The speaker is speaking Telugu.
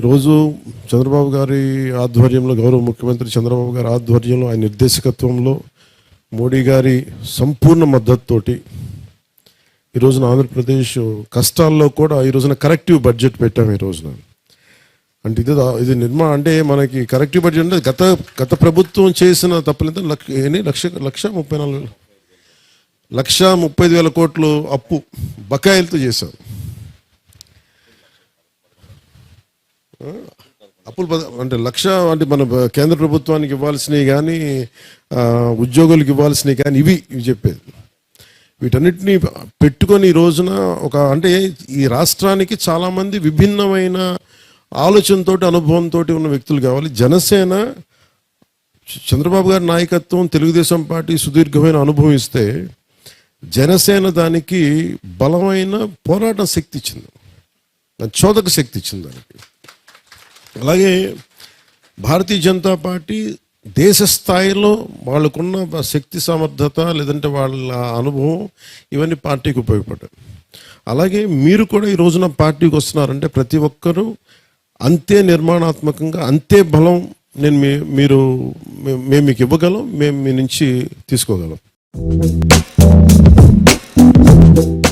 ఈరోజు చంద్రబాబు గారి ఆధ్వర్యంలో గౌరవ ముఖ్యమంత్రి చంద్రబాబు గారి ఆధ్వర్యంలో ఆయన నిర్దేశకత్వంలో మోడీ గారి సంపూర్ణ మద్దతుతోటి ఈ రోజున ఆంధ్రప్రదేశ్ కష్టాల్లో కూడా ఈ రోజున కరెక్టివ్ బడ్జెట్ పెట్టాము ఈ రోజున. అంటే ఇది ఇది నిర్మా అంటే మనకి కరెక్టివ్ బడ్జెట్ అంటే గత గత ప్రభుత్వం చేసిన తప్పులు లక్ష ఎన్ని? లక్ష లక్ష ముప్పై నాలుగు లక్ష ముప్పై ఐదు వేల కోట్లు అప్పు బకాయిలతో చేశాం. అప్పులు అంటే లక్ష అంటే మన కేంద్ర ప్రభుత్వానికి ఇవ్వాల్సినవి కానీ ఉద్యోగులకు ఇవ్వాల్సినవి కానీ ఇవి ఇవి చెప్పేది. వీటన్నిటిని పెట్టుకొని ఈ రోజున ఒక అంటే ఈ రాష్ట్రానికి చాలామంది విభిన్నమైన ఆలోచనతో అనుభవంతో ఉన్న వ్యక్తులు కావాలి. జనసేన చంద్రబాబు గారి నాయకత్వం తెలుగుదేశం పార్టీ సుదీర్ఘమైన అనుభవం ఇస్తే జనసేన దానికి బలమైన పోరాట శక్తి ఇచ్చింది. చోదక శక్తి ఇచ్చింది దానికి. అలాగే భారతీయ జనతా పార్టీ దేశ స్థాయిలో వాళ్ళకున్న శక్తి సమర్థత లేదంటే వాళ్ళ అనుభవం ఇవన్నీ పార్టీకి ఉపయోగపడ్డాయి. అలాగే మీరు కూడా ఈ రోజున పార్టీకి వస్తున్నారంటే ప్రతి ఒక్కరూ అంతే నిర్మాణాత్మకంగా అంతే బలం నేను మీ మీరు మేము మీకు ఇవ్వగలం మేము మీ నుంచి తీసుకోగలం.